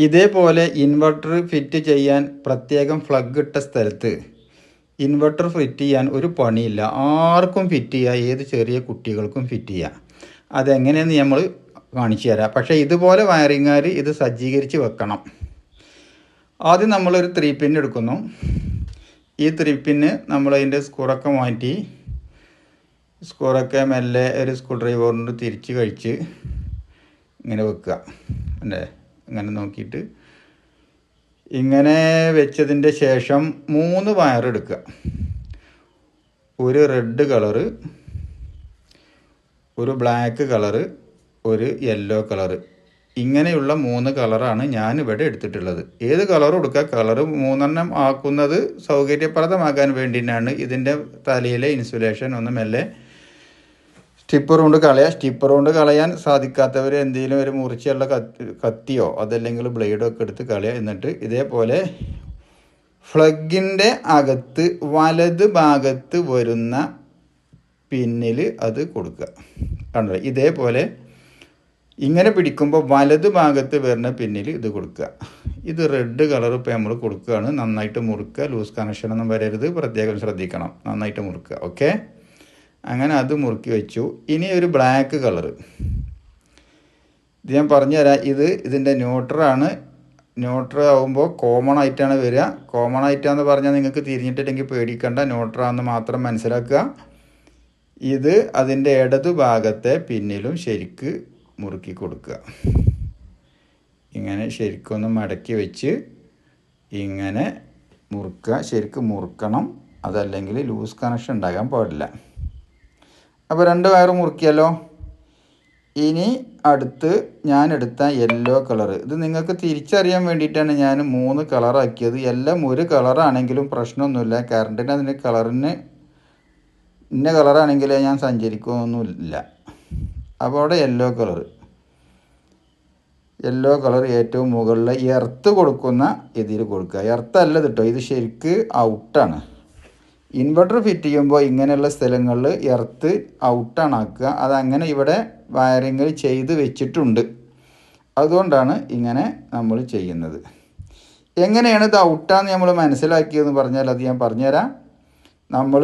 ഇതേപോലെ inverter fit ചെയ്യാൻ പ്രത്യേകം ഫ്ലഗ് ഇട്ട സ്ഥലത്ത് ഇൻവെർട്ടർ ഫിറ്റ് ചെയ്യാൻ ഒരു പണിയില്ല. ആർക്കും ഫിറ്റ് ചെയ്യാം. ഏത് ചെറിയ കുട്ടികൾക്കും ഫിറ്റ് ചെയ്യാം. അതെങ്ങനെയെന്ന് നമ്മൾ കാണിച്ചു തരാം. പക്ഷേ ഇതുപോലെ വയറിങ്ങാർ ഇത് സജ്ജീകരിച്ച് വെക്കണം. ആദ്യം നമ്മളൊരു ത്രീ പിൻ എടുക്കുന്നു. ഈ ത്രീ പിന്ന് നമ്മളതിന്റെ സ്കൂറൊക്കെ മാറ്റി സ്കൂറൊക്കെ മെല്ലെ ഒരു സ്ക്രൂ ഡ്രൈവറിന് തിരിച്ച് കഴിച്ച് ഇങ്ങനെ വെക്കുക. അല്ലേ? ഇങ്ങനെ നോക്കിയിട്ട് ഇങ്ങനെ വെച്ചതിന്റെ ശേഷം മൂന്ന് വയർ എടുക്കുക. ഒരു റെഡ് കളറ് ഒരു ബ്ലാക്ക് കളറ് ഒരു യെല്ലോ കളറ് ഇങ്ങനെയുള്ള മൂന്ന് കളറാണ് ഞാൻ ഇവിടെ എടുത്തിട്ടുള്ളത്. ഏത് കളറും എടുക്കുക? കളറ് മൂന്നെണ്ണം ആക്കുന്നത് സൗകര്യപ്രദമാക്കാൻ വേണ്ടിയിട്ടാണ് ഇതിന്റെ തലയിലെ ഇൻസുലേഷൻ ഒന്ന് മെല്ലെ സ്റ്റിപ്പർ കൊണ്ട് കളയാം. സ്റ്റിപ്പർ കൊണ്ട് കളയാൻ സാധിക്കാത്തവർ എന്തെങ്കിലും ഒരു മുറിച്ചുള്ള കത്തി കത്തിയോ അതല്ലെങ്കിൽ ബ്ലേഡോ ഒക്കെ എടുത്ത് കളയുക എന്നിട്ട് ഇതേപോലെ ഫ്ലഗിന്റെ അകത്ത് വലത് ഭാഗത്ത് വരുന്ന പിന്നിൽ അത് കൊടുക്കുക. കണ്ടോ? ഇതേപോലെ ഇങ്ങനെ പിടിക്കുമ്പോൾ വലത് ഭാഗത്ത് വരുന്ന പിന്നിൽ ഇത് കൊടുക്കുക. ഇത് റെഡ് കളർ ഇപ്പോൾ നമ്മൾ കൊടുക്കുകയാണ്. നന്നായിട്ട് മുറുക്കുക. ലൂസ് കണക്ഷനൊന്നും വരരുത്. പ്രത്യേകം ശ്രദ്ധിക്കണം. നന്നായിട്ട് മുറുക്കുക. ഓക്കെ അങ്ങനെ അത് മുറുക്കി വെച്ചു. ഇനി ഒരു ബ്ലാക്ക് കളറ് ഇത് ഞാൻ പറഞ്ഞുതരാം. ഇത് ഇതിന്റെ ന്യൂട്രാണ് ന്യൂട്രൽ ആവുമ്പോൾ കോമൺ ആയിട്ടാണ് വരിക. കോമൺ ആയിട്ടാന്ന് പറഞ്ഞാൽ നിങ്ങൾക്ക് തിരിഞ്ഞിട്ടില്ലെങ്കിൽ പേടിക്കണ്ട. ന്യൂട്രാന്ന് മാത്രം മനസ്സിലാക്കുക. ഇത് അതിന്റെ ഇടതു ഭാഗത്തെ പിന്നിലും ശരിക്ക് മുറുക്കി കൊടുക്കുക. ഇങ്ങനെ ശരിക്കൊന്ന് മടക്കി വെച്ച് ഇങ്ങനെ മുറുക്കുക. ശരിക്ക് മുറുക്കണം. അതല്ലെങ്കിൽ ലൂസ് കണക്ഷൻ ഉണ്ടാകാൻ പാടില്ല. അപ്പോൾ രണ്ട് വയറ് മുറുക്കിയല്ലോ ഇനി അടുത്ത് ഞാൻ എടുത്ത യെല്ലോ കളർ ഇത് നിങ്ങൾക്ക് തിരിച്ചറിയാൻ വേണ്ടിയിട്ടാണ് ഞാൻ മൂന്ന് കളറാക്കിയത് എല്ലാം ഒരു കളറാണെങ്കിലും പ്രശ്നമൊന്നുമില്ല. കറണ്ടിന് അതിന്റെ കളറിന് ഇന്ന കളറാണെങ്കിലേ ഞാൻ സഞ്ചരിക്കുമൊന്നുമില്ല അപ്പോൾ അവിടെ യെല്ലോ കളർ യെല്ലോ കളർ ഏറ്റവും മുകളിൽ എർത്ത് കൊടുക്കുന്ന ഇതിൽ കൊടുക്കുക. എർത്ത് അല്ല കേട്ടോ ഇത് ശരിക്ക് ഔട്ടാണ് ഇൻവെർട്ടർ ഫിറ്റ് ചെയ്യുമ്പോൾ ഇങ്ങനെയുള്ള സ്ഥലങ്ങളിൽ എർത്ത് ഔട്ടാണ് ആക്കുക. അതങ്ങനെ ഇവിടെ വയറിങ്ങിൽ ചെയ്ത് വെച്ചിട്ടുണ്ട്. അതുകൊണ്ടാണ് ഇങ്ങനെ നമ്മൾ ചെയ്യുന്നത്. എങ്ങനെയാണ് ഇത് ഔട്ടാന്ന് നമ്മൾ മനസ്സിലാക്കിയതെന്ന് പറഞ്ഞാൽ അത് ഞാൻ പറഞ്ഞുതരാം. നമ്മൾ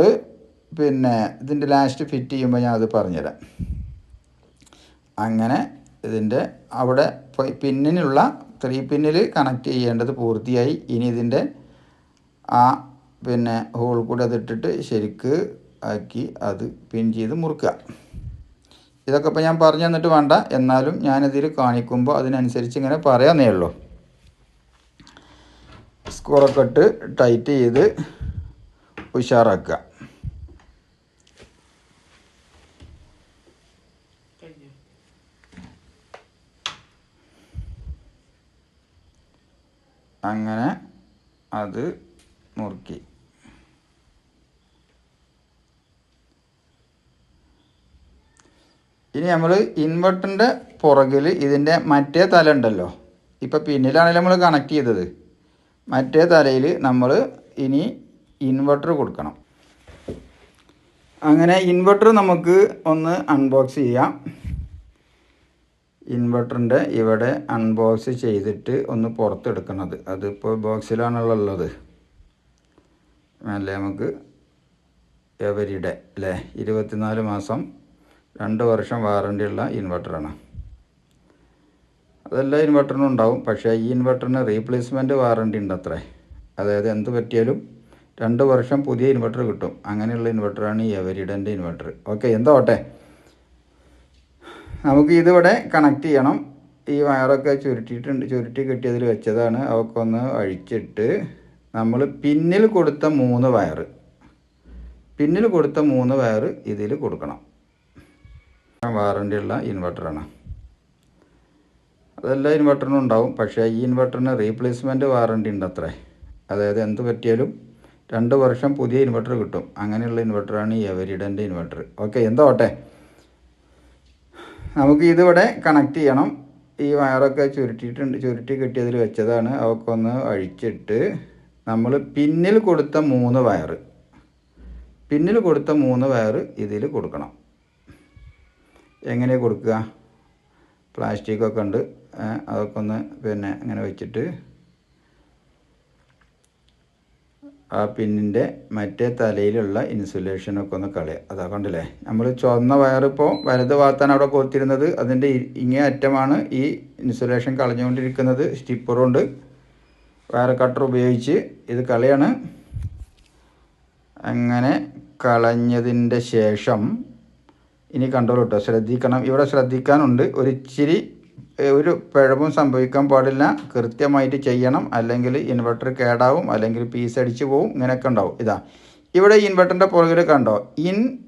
പിന്നെ ഇതിന്റെ ലാസ്റ്റ് ഫിറ്റ് ചെയ്യുമ്പോൾ ഞാൻ അത് പറഞ്ഞുതരാം. അങ്ങനെ ഇതിന്റെ അവിടെ പിന്നിനുള്ള ത്രീ പിന്നിൽ കണക്ട് ചെയ്യേണ്ടത് പൂർത്തിയായി. ഇനി ഇതിന്റെ ആ പിന്നെ ഹോൾ കൂടെ അതിട്ടിട്ട് ശരിക്ക് ആക്കി അത് പിൻ ചെയ്ത് മുറുക്കുക. ഇതൊക്കെ ഇപ്പോൾ ഞാൻ പറഞ്ഞു തന്നിട്ട് വേണ്ട. എന്നാലും ഞാനിതിൽ കാണിക്കുമ്പോൾ അതിനനുസരിച്ച് ഇങ്ങനെ പറയാന്നേ ഉള്ളൂ. സ്കോറൊക്കെ ഇട്ട് ടൈറ്റ് ചെയ്ത് ഉഷാറാക്കുക. അങ്ങനെ അത് മുറുക്കി. ഇനി നമ്മൾ ഇൻവെർട്ടറിന്റെ പുറകിൽ ഇതിന്റെ മറ്റേ തല ഉണ്ടല്ലോ. ഇപ്പോൾ പിന്നിലാണല്ലോ നമ്മൾ കണക്ട് ചെയ്തത്. മറ്റേ തലയിൽ നമ്മൾ ഇനി ഇൻവെർട്ടർ കൊടുക്കണം. അങ്ങനെ ഇൻവെർട്ടർ നമുക്ക് ഒന്ന് അൺബോക്സ് ചെയ്യാം. ഇൻവെർട്ടറിന്റെ ഇവിടെ അൺബോക്സ് ചെയ്തിട്ട് ഒന്ന് പുറത്തെടുക്കണത് അതിപ്പോൾ ബോക്സിലാണുള്ളത് അല്ലേ? നമുക്ക് എവരിഡേ അല്ലേ? ഇരുപത്തിനാല് മാസം രണ്ട് വർഷം വാറണ്ടി ഉള്ള ഇൻവെർട്ടറാണ് അതെല്ലാ ഇൻവെർട്ടറിനും ഉണ്ടാവും. പക്ഷേ ഈ ഇൻവെർട്ടറിന് റീപ്ലേസ്മെന്റ് വാറണ്ടി ഉണ്ട് അത്രേ അതായത് എന്ത് പറ്റിയാലും രണ്ട് വർഷം പുതിയ ഇൻവെർട്ടർ കിട്ടും. അങ്ങനെയുള്ള ഇൻവെർട്ടറാണ് ഈ എവരിഡന്റെ ഇൻവെർട്ടർ ഓക്കെ എന്താ ഓട്ടെ നമുക്ക് ഇതിവിടെ കണക്ട് ചെയ്യണം. ഈ വയറൊക്കെ ചുരുട്ടിയിട്ടുണ്ട് ചുരുട്ടി കെട്ടിയതിൽ വെച്ചതാണ്. അവക്കൊന്ന് അഴിച്ചിട്ട് നമ്മൾ പിന്നിൽ കൊടുത്ത മൂന്ന് വയർ പിന്നിൽ കൊടുത്ത മൂന്ന് വയർ ഇതിൽ കൊടുക്കണം. വാറണ്ടി ഉള്ള ഇൻവെർട്ടറാണ്. അതെല്ലാ ഇൻവെർട്ടറിനും ഉണ്ടാവും. പക്ഷേ ഈ ഇൻവെർട്ടറിന് റീപ്ലേസ്മെന്റ് വാറണ്ടി ഉണ്ട് അത്രേ അതായത് എന്ത് പറ്റിയാലും രണ്ട് വർഷം പുതിയ ഇൻവെർട്ടർ കിട്ടും. അങ്ങനെയുള്ള ഇൻവെർട്ടറാണ് ഈ എവരിഡന്റെ ഇൻവെർട്ടർ. ഓക്കെ എന്താ ഓട്ടെ നമുക്ക് ഇതിവിടെ കണക്ട് ചെയ്യണം. ഈ വയറൊക്കെ ചുരുട്ടിയിട്ടുണ്ട്. ചുരുട്ടി കിട്ടിയതിൽ വെച്ചതാണ്. അവക്കൊന്ന് അഴിച്ചിട്ട് നമ്മൾ പിന്നിൽ കൊടുത്ത മൂന്ന് വയർ. പിന്നിൽ കൊടുത്ത മൂന്ന് വയർ ഇതിൽ കൊടുക്കണം. എങ്ങനെ കൊടുക്കുക? പ്ലാസ്റ്റിക്കൊക്കെ ഉണ്ട്. അതൊക്കെ ഒന്ന് പിന്നെ അങ്ങനെ വെച്ചിട്ട് ആ പിന്നിന്റെ മറ്റേ തലയിലുള്ള ഇൻസുലേഷനൊക്കെ ഒന്ന് കളയുക. അതാ കണ്ടില്ലേ? നമ്മൾ ചുവന്ന വയറിപ്പോൾ വലത് ഭാഗത്താണ് അവിടെ കൊത്തിരുന്നത് അതിന്റെ ഇങ്ങേ അറ്റമാണ് ഈ ഇൻസുലേഷൻ കളഞ്ഞുകൊണ്ടിരിക്കുന്നത്. സ്റ്റിപ്പർ കൊണ്ട് വയർ കട്ടർ ഉപയോഗിച്ച് ഇത് കളയാണ്. അങ്ങനെ കളഞ്ഞതിന്റെ ശേഷം ഇനി കണ്ടോളൂ കേട്ടോ ശ്രദ്ധിക്കണം. ഇവിടെ ശ്രദ്ധിക്കാനുണ്ട്. ഒരു ഇച്ചിരി ഒരു പിഴവും സംഭവിക്കാൻ പാടില്ല. കൃത്യമായിട്ട് ചെയ്യണം. അല്ലെങ്കിൽ ഇൻവെർട്ടർ കേടാവും. അല്ലെങ്കിൽ പീസ് അടിച്ച് പോവും. ഇങ്ങനെയൊക്കെ ഉണ്ടാവും. ഇതാ. ഇവിടെ ഇൻവെർട്ടറിന്റെ പുറകിൽ കണ്ടോ? In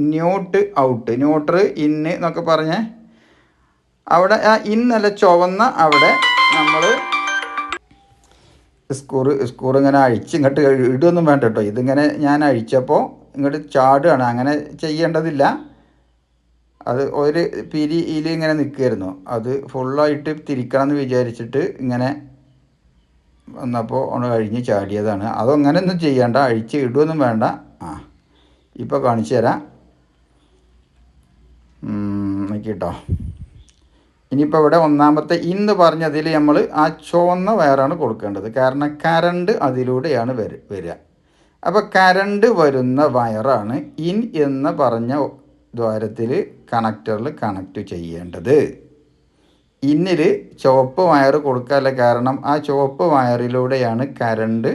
neutral out neutral in എന്നൊക്കെ പറഞ്ഞേ അവിടെ ആ ഇൻ നല്ല ചുവന്ന അവിടെ നമ്മൾ സ്കൂർ സ്കൂർ ഇങ്ങനെ അഴിച്ച് ഇങ്ങോട്ട് ഇടുകയൊന്നും വേണ്ട കേട്ടോ. ഇതിങ്ങനെ ഞാൻ അഴിച്ചപ്പോൾ ഇങ്ങോട്ട് ചാടുകയാണ് അങ്ങനെ ചെയ്യേണ്ടതില്ല. അത് ഒരു പിരി ഇലി ഇങ്ങനെ നിൽക്കുമായിരുന്നു അത് ഫുള്ളായിട്ട് തിരിക്കണം എന്ന് വിചാരിച്ചിട്ട് ഇങ്ങനെ വന്നപ്പോൾ ഒന്ന് കഴിഞ്ഞ് ചാടിയതാണ്. അതങ്ങനെ ഒന്നും ചെയ്യേണ്ട. അഴിച്ച് ഇടുകയൊന്നും വേണ്ട. ആ ഇപ്പോൾ കാണിച്ചു തരാം. നോക്കിട്ടോ. ഇനിയിപ്പോൾ ഇവിടെ ഒന്നാമത്തെ ഇന്ന് പറഞ്ഞതിൽ നമ്മൾ ആ ചുവന്ന വയറാണ് കൊടുക്കേണ്ടത്. കാരണം കരണ്ട് അതിലൂടെയാണ് വര വരിക. അപ്പോൾ കരണ്ട് വരുന്ന വയറാണ് ഇൻ എന്ന് പറഞ്ഞ ദ്വാരത്തിൽ കണക്ടറിൽ കണക്ട് ചെയ്യേണ്ടത്. ഇന്നിൽ ചുവപ്പ് വയർ കൊടുക്കാനുള്ള കാരണം ആ ചുവപ്പ് വയറിലൂടെയാണ് കരണ്ട്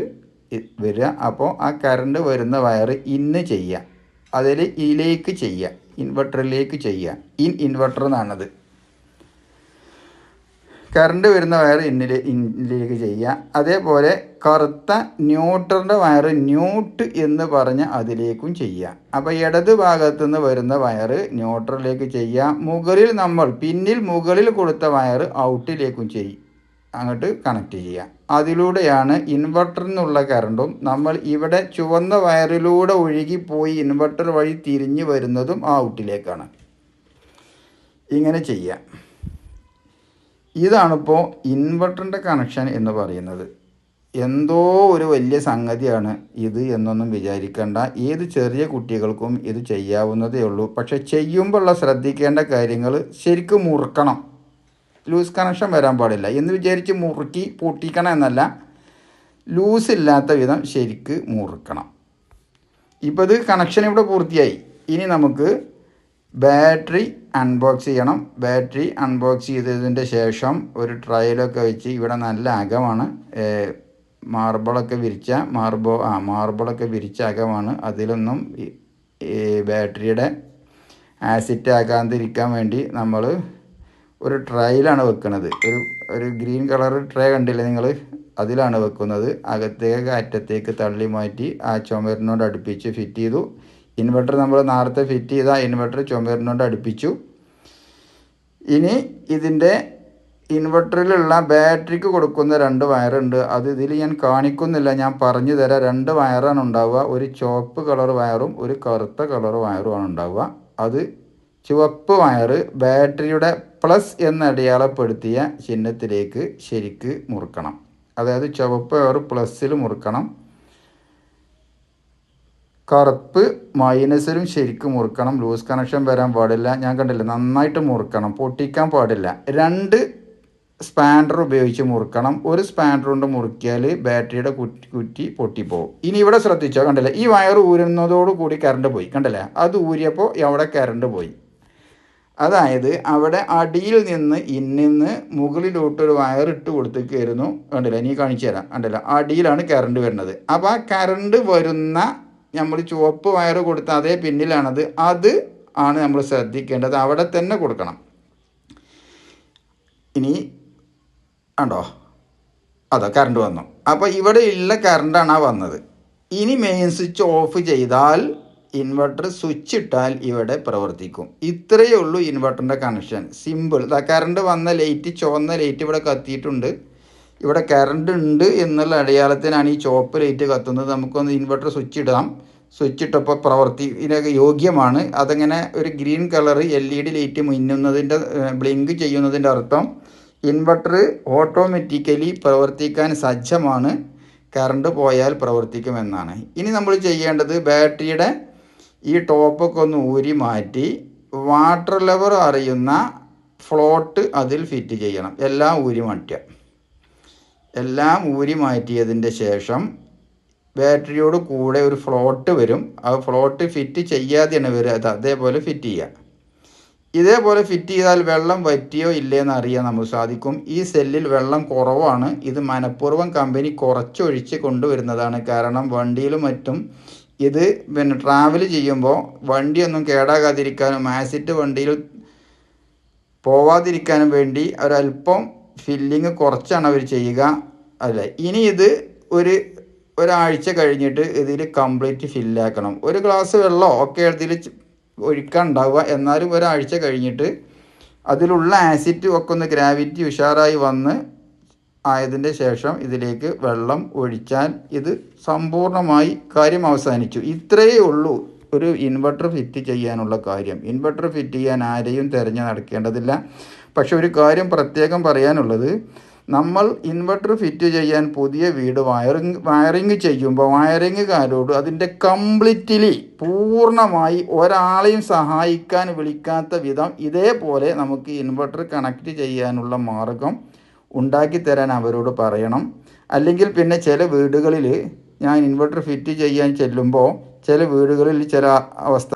വരിക. അപ്പോൾ ആ കരണ്ട് വരുന്ന വയർ ഇന്ന് ചെയ്യുക. അതിൽ ഇതിലേക്ക് ചെയ്യുക. ഇൻവെർട്ടറിലേക്ക് ചെയ്യുക. ഇൻ ഇൻവെർട്ടർ എന്നാണത്. കറണ്ട് വരുന്ന വയർ ഇന്നിലെ ഇന്നിലേക്ക് ചെയ്യുക. അതേപോലെ കറുത്ത ന്യൂട്രന്റെ വയർ ന്യൂട്ട് എന്ന് പറഞ്ഞ് അതിലേക്കും ചെയ്യുക. അപ്പോൾ ഇടത് ഭാഗത്തു നിന്ന് വരുന്ന വയർ ന്യൂട്രലിലേക്ക് ചെയ്യുക. മുകളിൽ നമ്മൾ പിന്നിൽ മുകളിൽ കൊടുത്ത വയർ ഔട്ടിലേക്കും ചെയ്യും അങ്ങോട്ട് കണക്ട് ചെയ്യുക. അതിലൂടെയാണ് ഇൻവെർട്ടറിൽ നിന്നുള്ള കറണ്ടും നമ്മൾ ഇവിടെ ചുവന്ന വയറിലൂടെ ഒഴുകിപ്പോയി ഇൻവെർട്ടർ വഴി തിരിഞ്ഞു വരുന്നതും ഔട്ടിലേക്കാണ്. ഇങ്ങനെ ചെയ്യാം ഇതാണിപ്പോൾ ഇൻവെർട്ടറിന്റെ കണക്ഷൻ എന്ന് പറയുന്നത്. എന്തോ ഒരു വലിയ സംഗതിയാണ് ഇത് എന്നൊന്നും വിചാരിക്കേണ്ട. ഏത് ചെറിയ കുട്ടികൾക്കും ഇത് ചെയ്യാവുന്നതേ ഉള്ളൂ. പക്ഷെ ചെയ്യുമ്പോഴുള്ള ശ്രദ്ധിക്കേണ്ട കാര്യങ്ങൾ ശരിക്കും മുറുക്കണം. ലൂസ് കണക്ഷൻ വരാൻ പാടില്ല. എന്ന് വിചാരിച്ച് മുറുക്കി പൊട്ടിക്കണം എന്നല്ല. ലൂസ് ഇല്ലാത്ത വിധം ശരിക്ക് മുറുക്കണം. ഇപ്പോൾ ഇത് കണക്ഷൻ ഇവിടെ പൂർത്തിയായി. ഇനി നമുക്ക് ബാറ്ററി അൺബോക്സ് ചെയ്യണം. ബാറ്ററി അൺബോക്സ് ചെയ്തതിന്റെ ശേഷം ഒരു ട്രയലൊക്കെ വെച്ച് ഇവിടെ നല്ല അകമാണ്. മാർബിളൊക്കെ വിരിച്ച മാർബോ ആ മാർബിളൊക്കെ വിരിച്ച അകമാണ്. അതിലൊന്നും ബാറ്ററിയുടെ ആസിഡ് ആകാതിരിക്കാൻ വേണ്ടി നമ്മൾ ഒരു ട്രയിലാണ് വെക്കുന്നത് ഒരു ഒരു ഗ്രീൻ കളർ ട്രേ കണ്ടില്ലേ നിങ്ങൾ അതിലാണ് വെക്കുന്നത്. അകത്തേക്ക് അറ്റത്തേക്ക് തള്ളി മാറ്റി ആ ചുമരിനോട് അടുപ്പിച്ച് ഫിറ്റ് ചെയ്തു. ഇൻവെർട്ടർ നമ്മൾ നേരത്തെ ഫിറ്റ് ചെയ്ത ഇൻവെർട്ടർ ചുമരിനോട് അടുപ്പിച്ചു. ഇനി ഇതിന്റെ ഇൻവെർട്ടറിലുള്ള ബാറ്ററിക്ക് കൊടുക്കുന്ന രണ്ട് വയറുണ്ട് അത് ഇതിൽ ഞാൻ കാണിക്കുന്നില്ല. ഞാൻ പറഞ്ഞു തരാം. രണ്ട് വയറാണ് ഉണ്ടാവുക. ഒരു ചുവപ്പ് കളർ വയറും ഒരു കറുത്ത കളർ വയറുമാണ് ഉണ്ടാവുക. അത് ചുവപ്പ് വയർ ബാറ്ററിയുടെ പ്ലസ് എന്ന് അടയാളപ്പെടുത്തിയ ചിഹ്നത്തിലേക്ക് ശരിക്ക് മുറുക്കണം. അതായത് ചുവപ്പ് വയർ പ്ലസ്സിൽ മുറുക്കണം. കറുപ്പ് മൈനസിലും ശരിക്കും മുറുക്കണം. ലൂസ് കണക്ഷൻ വരാൻ പാടില്ല. ഞാൻ കണ്ടില്ല നന്നായിട്ട് മുറുക്കണം. പൊട്ടിക്കാൻ പാടില്ല. രണ്ട് സ്പാൻഡർ ഉപയോഗിച്ച് മുറുക്കണം. ഒരു സ്പാൻഡർ കൊണ്ട് മുറുക്കിയാൽ ബാറ്ററിയുടെ കുറ്റി കുറ്റി പൊട്ടിപ്പോവും. ഇനി ഇവിടെ ശ്രദ്ധിച്ചോ? കണ്ടില്ലേ ഈ വയർ ഊരുന്നതോടു കൂടി കറണ്ട് പോയി. കണ്ടില്ലേ അത് ഊരിയപ്പോൾ അവിടെ കറണ്ട് പോയി. അതായത് അവിടെ അടിയിൽ നിന്ന് ഇന്നിന്ന് മുകളിലോട്ടൊരു വയർ ഇട്ട് കൊടുത്തേക്കായിരുന്നു. കണ്ടില്ല ഇനി കാണിച്ചു തരാം. കണ്ടില്ല അടിയിലാണ് കറണ്ട് വരുന്നത്. അപ്പോൾ ആ കറണ്ട് വരുന്ന നമ്മൾ ചുവപ്പ് വയർ കൊടുത്ത അതേ പിന്നിലാണത്. അത് ആണ് നമ്മൾ ശ്രദ്ധിക്കേണ്ടത്. അവിടെ തന്നെ കൊടുക്കണം. ഇനി ഉണ്ടോ അതോ കറണ്ട് വന്നു. അപ്പോൾ ഇവിടെ ഉള്ള കറണ്ടാണ് ആ വന്നത്. ഇനി മെയിൻ സ്വിച്ച് ഓഫ് ചെയ്താൽ ഇൻവെർട്ടർ സ്വിച്ച് ഇട്ടാൽ ഇവിടെ പ്രവർത്തിക്കും. ഇത്രയേ ഉള്ളൂ ഇൻവെർട്ടറിന്റെ കണക്ഷൻ സിമ്പിൾ കറണ്ട് വന്ന ലൈറ്റ് ചുവന്ന ലൈറ്റ് ഇവിടെ കത്തിയിട്ടുണ്ട്. ഇവിടെ കറണ്ട് ഉണ്ട് എന്നുള്ള അടയാളത്തിനാണ് ഈ ചുവപ്പ് ലൈറ്റ് കത്തുന്നത്. നമുക്കൊന്ന് ഇൻവെർട്ടർ സ്വിച്ച് ഇടാം. സ്വിച്ച് ഇട്ടപ്പോൾ പ്രവർത്തി ഇതിനൊക്കെ യോഗ്യമാണ്. അതങ്ങനെ ഒരു green colour L E D light മിന്നുന്നതിന്റെ blink ചെയ്യുന്നതിന്റെ അർത്ഥം ഇൻവെർട്ടർ ഓട്ടോമാറ്റിക്കലി പ്രവർത്തിക്കാൻ സജ്ജമാണ്. കറണ്ട് പോയാൽ പ്രവർത്തിക്കുമെന്നാണ്. ഇനി നമ്മൾ ചെയ്യേണ്ടത് ബാറ്ററിയുടെ ഈ ടോപ്പൊക്കെ ഒന്ന് ഊരി മാറ്റി വാട്ടർ ലെവർ അറിയുന്ന ഫ്ലോട്ട് അതിൽ ഫിറ്റ് ചെയ്യണം. എല്ലാം ഊരി മാറ്റുക. എല്ലാം ഊരി മാറ്റിയതിന്റെ ശേഷം ബാറ്ററിയോട് കൂടെ ഒരു ഫ്ലോട്ട് വരും. ആ ഫ്ലോട്ട് ഫിറ്റ് ചെയ്യാതെയാണ് വരിക അത് അതേപോലെ ഫിറ്റ് ചെയ്യുക. ഇതേപോലെ ഫിറ്റ് ചെയ്താൽ വെള്ളം വറ്റിയോ ഇല്ലേന്ന് അറിയാൻ നമുക്ക് സാധിക്കും. ഈ സെല്ലിൽ വെള്ളം കുറവാണ്. ഇത് മനഃപൂർവം കമ്പനി കുറച്ചൊഴിച്ച് കൊണ്ടുവരുന്നതാണ് കാരണം വണ്ടിയിലും മറ്റും ഇത് പിന്നെ ട്രാവൽ ചെയ്യുമ്പോൾ വണ്ടിയൊന്നും കേടാകാതിരിക്കാനും ആസിഡ് വണ്ടിയിൽ പോവാതിരിക്കാനും വേണ്ടി ഒരല്പം ഫില്ലിങ് കുറച്ചാണ് അവർ ചെയ്യുക. അല്ല? ഇനി ഇത് ഒരു ഒരാഴ്ച കഴിഞ്ഞിട്ട് ഇതിൽ കംപ്ലീറ്റ് ഫില്ലാക്കണം ഒരു ഗ്ലാസ് വെള്ളമോ ഒക്കെ ഇതിൽ ഒഴിക്കാൻ ഉണ്ടാവുക. എന്നാലും ഒരാഴ്ച കഴിഞ്ഞിട്ട് അതിലുള്ള ആസിഡ് ഒക്കെ ഒന്ന് ഗ്രാവിറ്റി ഉഷാറായി വന്ന് ആയതിന്റെ ശേഷം ഇതിലേക്ക് വെള്ളം ഒഴിച്ചാൽ ഇത് സമ്പൂർണമായി കാര്യം അവസാനിച്ചു. ഇത്രയേ ഉള്ളൂ ഒരു ഇൻവെർട്ടർ ഫിറ്റ് ചെയ്യാനുള്ള കാര്യം. ഇൻവെർട്ടർ ഫിറ്റ് ചെയ്യാൻ ആരെയും തിരഞ്ഞു നടക്കേണ്ടതില്ല. പക്ഷെ ഒരു കാര്യം പ്രത്യേകം പറയാനുള്ളത് നമ്മൾ ഇൻവെർട്ടർ ഫിറ്റ് ചെയ്യാൻ പുതിയ വീട് വയറിങ് വയറിങ് ചെയ്യുമ്പോൾ വയറിങ്ങുകാരോട് അതിന്റെ കംപ്ലീറ്റ്ലി പൂർണമായി ഒരാളെയും സഹായിക്കാൻ വിളിക്കാത്ത വിധം ഇതേപോലെ നമുക്ക് ഇൻവെർട്ടർ കണക്റ്റ് ചെയ്യാനുള്ള മാർഗം ഉണ്ടാക്കി തരാൻ അവരോട് പറയണം. അല്ലെങ്കിൽ പിന്നെ ചില വീടുകളിൽ ഞാൻ ഇൻവെർട്ടർ ഫിറ്റ് ചെയ്യാൻ ചെല്ലുമ്പോൾ ചില വീടുകളിൽ ചില അവസ്ഥ